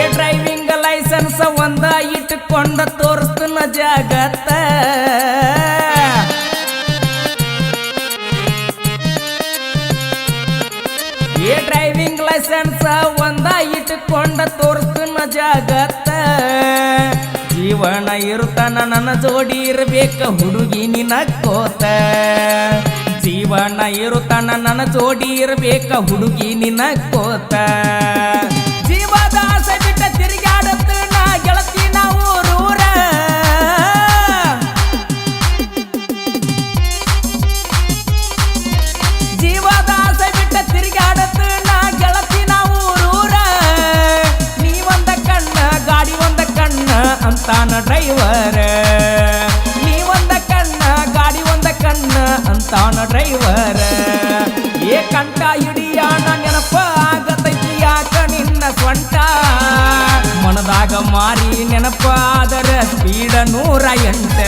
ಏ driving licence ಒಂದ ಇಟ್ಕೊಂಡ ತೋರಿಸ್ತನ ಜಗತ್ತ. ಏ ಡ್ರೈವಿಂಗ್ ಲೈಸೆನ್ಸ್ ಒಂದ ಇಟ್ಕೊಂಡ ತೋರಿಸ್ತನ ಜಗತ್ತ. ಜೀವನ ಇರುತ್ತಾನ ನನ್ನ ಜೋಡಿ ಇರಬೇಕ ಹುಡುಗಿ ನಿನ್ನ ಕೋತ. ಜೀವನ ಇರುತ್ತಾನ ನನ್ನ ಜೋಡಿ ಇರಬೇಕ ಹುಡುಗಿ ನಿನ ಅಂತಾನ ಡ್ರೈವರ್. ನೀ ಒಂದ ಕಣ್ಣ, ಗಾಡಿ ಒಂದ ಕಣ್ಣ ಅಂತಾನ ಡ್ರೈವರ್. ಏ ಕಂಟ ಹಿಡಿಯಾಣ ನೆನಪ ಆಗತೈತಿ ಯಾಕ ನಿನ್ನ ಸ್ವಂಟ? ಮನದಾಗ ಮಾರಿ ನೆನಪ ಆದರ ಸ್ಪೀಡ ನೂರ ಎಂಟ.